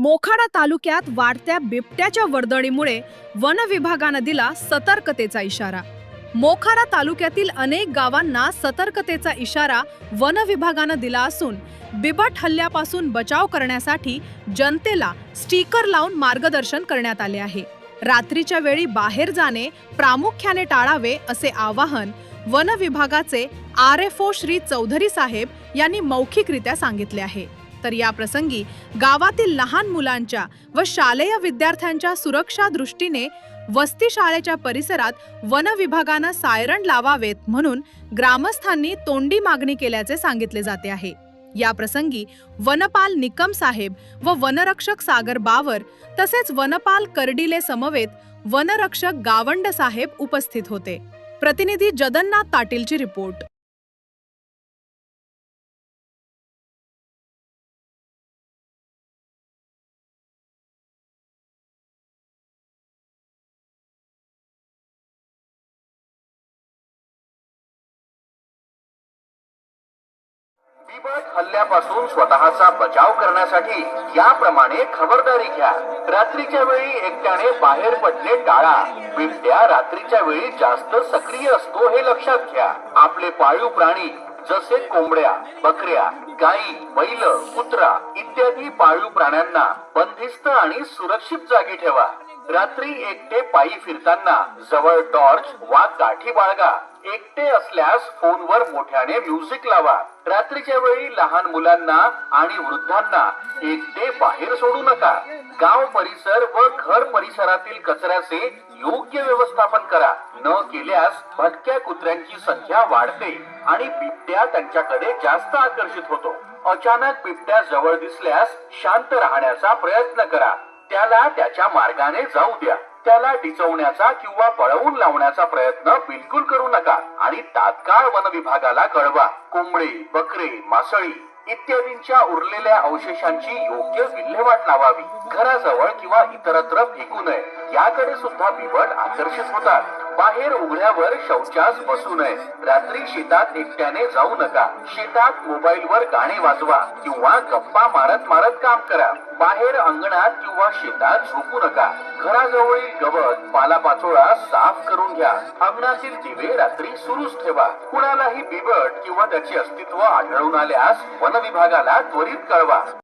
मोखाडा तालुक्यात वाढत्या बिबट्याच्या वर्दळीमुळे वन विभागानं दिला सतर्कतेचा इशारा. मोखाडा तालुक्यातील अनेक गावांना सतर्कतेचा इशारा वन विभागानं दिला असून बिबट हल्ल्यापासून बचाव करण्यासाठी जनतेला स्टिकर लावून मार्गदर्शन करण्यात आले आहे. रात्रीच्या वेळी बाहेर जाणे प्रामुख्याने टाळावे असे आवाहन वन विभागाचे R F O Shri Chaudhari साहेब यांनी मौखिकरित्या सांगितले आहे. तर या प्रसंगी गावातील लहान मुलांच्या व शालेय विद्यार्थ्यांच्या सुरक्षा दृष्टीने वस्ती शाळेच्या परिसरात वन विभागानं सायरन लावावेत म्हणून ग्रामस्थांनी तोंडी मागणी केल्याचे सांगितले जाते आहे. या प्रसंगी वनपाल निकम साहेब व वनरक्षक सागर बावर तसेच वनपाल कर्डिले समवेत वनरक्षक गावंड साहेब उपस्थित होते. प्रतिनिधी जगन्नाथ पाटीलची रिपोर्ट. अजिबात हल्ल्यापासून स्वतःचा बचाव करण्यासाठी याप्रमाणे खबरदारी घ्या. रात्रीच्या वेळी एकट्याने बाहेर पडणे टाळा. बिबट्या रात्रीच्या वेळी जास्त सक्रिय असतो हे लक्षात घ्या. आपले पाळीव प्राणी जसे कोंबड्या बकऱ्या गायी बैल कुत्रा इत्यादी पाळीव प्राण्यांना बंदिस्त आणि सुरक्षित जागी ठेवा. रात्री एकटे पायी फिरताना जवळ टॉर्च वा काठी बाळगा. एकटे असल्यास फोनवर मोठ्याने म्युझिक लावा. रात्रीच्या वेळी लहान मुलांना आणि वृद्धांना एकटे बाहेर सोडू नका. गाव परिसर व घर परिसरातील कचऱ्याचे योग्य व्यवस्थापन करा. न केल्यास भटक्या कुत्र्यांची संख्या वाढते आणि बिबट्या त्यांच्याकडे जास्त आकर्षित होतो. अचानक बिबट्या जवळ दिसल्यास शांत राहण्याचा प्रयत्न करा. त्याला त्याच्या मार्गाने जाऊ द्या. त्याला डिचवण्याचा किंवा पळवून लावण्याचा प्रयत्न बिलकुल करू नका आणि तात्काळ वन विभागाला कळवा. कोंबडे बकरे मासळी इत्यादींच्या उरलेल्या अवशेषांची योग्य विल्हेवाट लावावी. घराजवळ किंवा इतरत्र फेकू नये. याकडे सुद्धा बिबट आकर्षित होतात. बाहेर उघड्यावर शौचास बसू नये. रात्री शेतात एकट्याने जाऊ नका. शेतात मोबाईलवर गाणे वाजवा किंवा गप्पा मारत मारत काम करा. बाहेर अंगणात किंवा शेतात झोपू नका. घराजवळील गवत पालापाचोळा साफ करून घ्या. अंगणातील दिवे रात्री सुरूच ठेवा. कुणालाही बिबट किंवा त्याचे अस्तित्व आढळून आल्यास वन विभागाला त्वरित कळवा.